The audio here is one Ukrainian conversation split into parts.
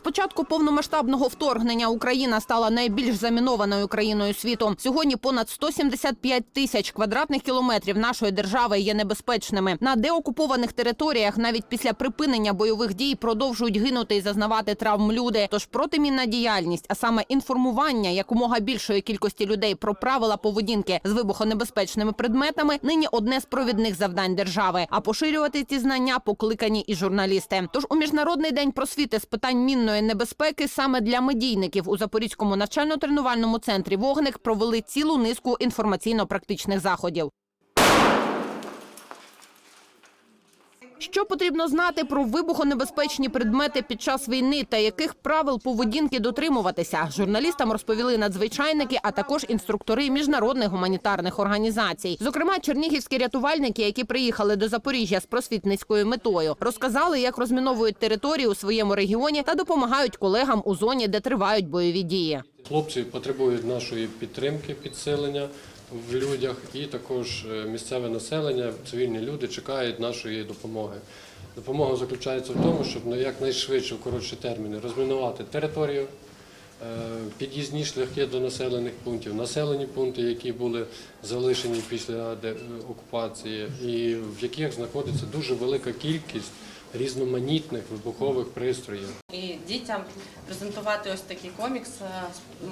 Початку повномасштабного вторгнення Україна стала найбільш замінованою країною світу. Сьогодні понад 175 тисяч квадратних кілометрів нашої держави є небезпечними. На деокупованих територіях навіть після припинення бойових дій продовжують гинути і зазнавати травм люди. Тож протимінна діяльність, а саме інформування якомога більшої кількості людей про правила поведінки з вибухонебезпечними предметами, нині одне з провідних завдань держави. А поширювати ці знання покликані і журналісти. Тож у міжнародний день просвіти з питань мінної небезпеки саме для медійників у Запорізькому навчально-тренувальному центрі Вогник провели цілу низку інформаційно-практичних заходів. Що потрібно знати про вибухонебезпечні предмети під час війни та яких правил поведінки дотримуватися? Журналістам розповіли надзвичайники, а також інструктори міжнародних гуманітарних організацій. Зокрема, чернігівські рятувальники, які приїхали до Запоріжжя з просвітницькою метою, розказали, як розміновують території у своєму регіоні та допомагають колегам у зоні, де тривають бойові дії. Хлопці потребують нашої підтримки, підсилення в людях, і також е, місцеве населення, цивільні люди чекають нашої допомоги. Допомога заключається в тому, щоб на якнайшвидше, в коротші терміни розмінувати територію, е, під'їзні шляхи до населених пунктів, населені пункти, які були залишені після окупації, і в яких знаходиться дуже велика кількість різноманітних вибухових пристроїв. І дітям презентувати ось такий комікс. Е,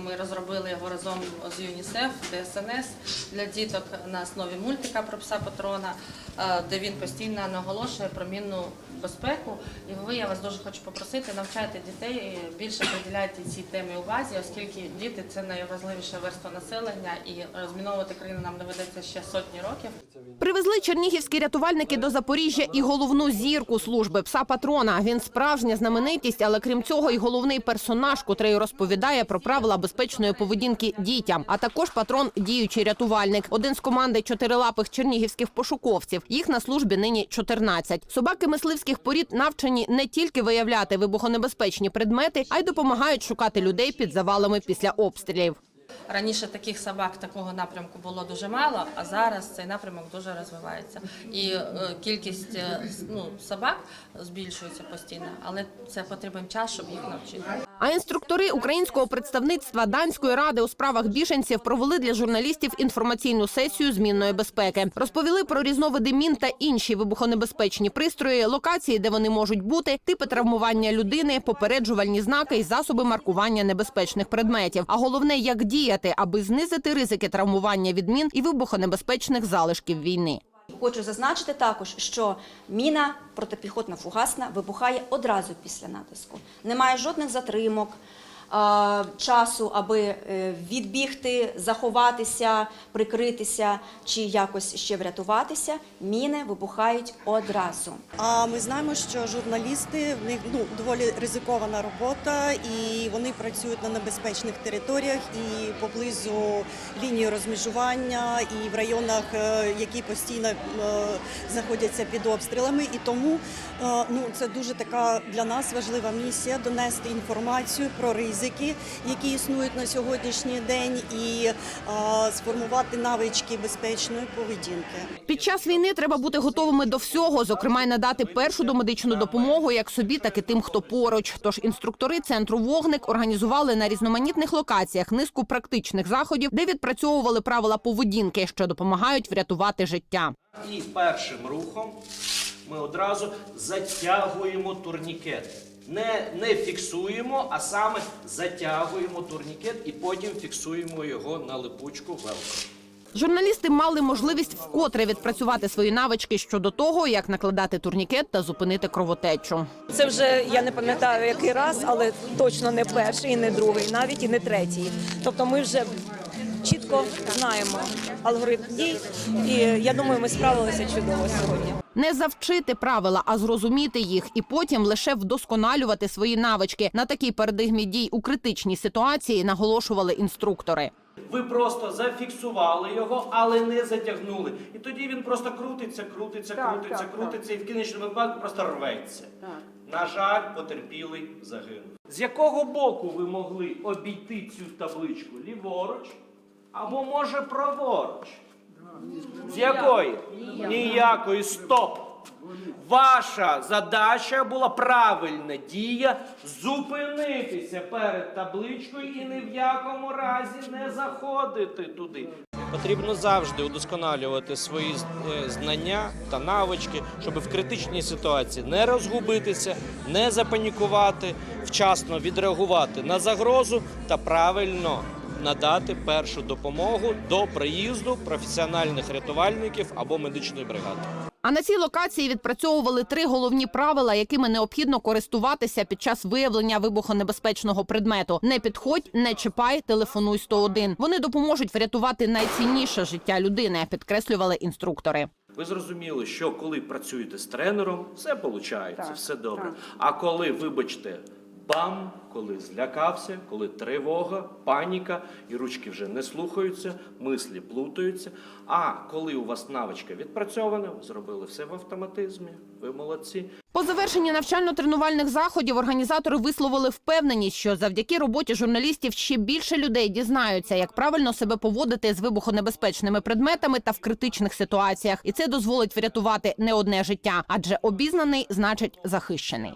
Ми розробили його разом з ЮНІСЕФ, ДСНС для діток на основі мультика про пса патрона, е, де він постійно наголошує про мінну безпеку. І ви я вас дуже хочу попросити, навчайте дітей більше приділяйте цій темі увазі, оскільки діти це найважливіша верства населення, і розміновувати країну нам доведеться ще сотні років. Привезли чернігівські рятувальники до Запоріжжя і головну зірку служби пса патрона. Він справжня знаменитість, але крім цього, і головний персонаж, котрий розповідає про правила безпечної поведінки дітям. А також патрон діючий рятувальник, один з команди чотирилапих чернігівських пошуковців. Їх на службі нині 14. Собаки мисливських порід навчені не тільки виявляти вибухонебезпечні предмети, а й допомагають шукати людей під завалами після обстрілів. Раніше таких собак такого напрямку було дуже мало, а зараз цей напрямок дуже розвивається. І е, кількість е, ну, собак збільшується постійно, але це потрібен час, щоб їх навчити. А інструктори українського представництва данської ради у справах біженців провели для журналістів інформаційну сесію змінної безпеки. Розповіли про різновиди мін та інші вибухонебезпечні пристрої, локації, де вони можуть бути, типи травмування людини, попереджувальні знаки і засоби маркування небезпечних предметів. А головне, як діяти, аби знизити ризики травмування від мін і вибухонебезпечних залишків війни. Хочу зазначити також, що міна протипіхотна фугасна вибухає одразу після натиску. Немає жодних затримок. Часу, аби е, відбігти, заховатися, прикритися чи якось ще врятуватися, міни вибухають одразу. А ми знаємо, що журналісти в них ну доволі ризикована робота, і вони працюють на небезпечних територіях і поблизу лінії розмежування, і в районах, е, які постійно е, знаходяться під обстрілами. І тому ну це дуже така для нас важлива місія донести інформацію про ризики, які існують на сьогоднішній день, і сформувати навички безпечної поведінки. Під час війни треба бути готовими до всього, зокрема й надати першу домедичну допомогу як собі, так і тим, хто поруч. Тож інструктори центру вогник організували на різноманітних локаціях низку практичних заходів, де відпрацьовували правила поведінки, що допомагають врятувати життя. І першим рухом ми одразу затягуємо турнікет. Не, не фіксуємо, а саме затягуємо турнікет і потім фіксуємо його на липучку велкро. Журналісти мали можливість вкотре відпрацювати свої навички щодо того, як накладати турнікет та зупинити кровотечу. Це вже я не пам'ятаю який раз, але точно не перший, і не другий, навіть і не третій. Тобто ми вже чітко знаємо алгоритм дій, і я думаю, ми справилися чудово сьогодні. Не завчити правила, а зрозуміти їх, і потім лише вдосконалювати свої навички на такій парадигмі дій у критичній ситуації, наголошували інструктори. Ви просто зафіксували його, але не затягнули. І тоді він просто крутиться, крутиться, крутиться, крутиться, і в кінечному випадку просто рветься. На жаль, потерпілий загинув. З якого боку ви могли обійти цю табличку? Ліворуч або може праворуч? З якої? Ніякої. Стоп! Ваша задача була правильна дія зупинитися перед табличкою і ні в якому разі не заходити туди. Потрібно завжди удосконалювати свої е, знання та навички, щоб в критичній ситуації не розгубитися, не запанікувати, вчасно відреагувати на загрозу та правильно надати першу допомогу до приїзду професіональних рятувальників або медичної бригади. А на цій локації відпрацьовували три головні правила, якими необхідно користуватися під час виявлення вибухонебезпечного предмету. Не підходь, не чіпай, телефонуй 101. Вони допоможуть врятувати найцінніше життя людини, підкреслювали інструктори. Ви зрозуміли, що коли працюєте з тренером, все виходить, все добре. А коли, вибачте, бам, коли злякався, коли тривога, паніка, і ручки вже не слухаються, мислі плутаються. А коли у вас навичка відпрацьована, зробили все в автоматизмі, ви молодці. По завершенні навчально-тренувальних заходів організатори висловили впевненість, що завдяки роботі журналістів ще більше людей дізнаються, як правильно себе поводити з вибухонебезпечними предметами та в критичних ситуаціях, і це дозволить врятувати не одне життя, адже обізнаний значить захищений.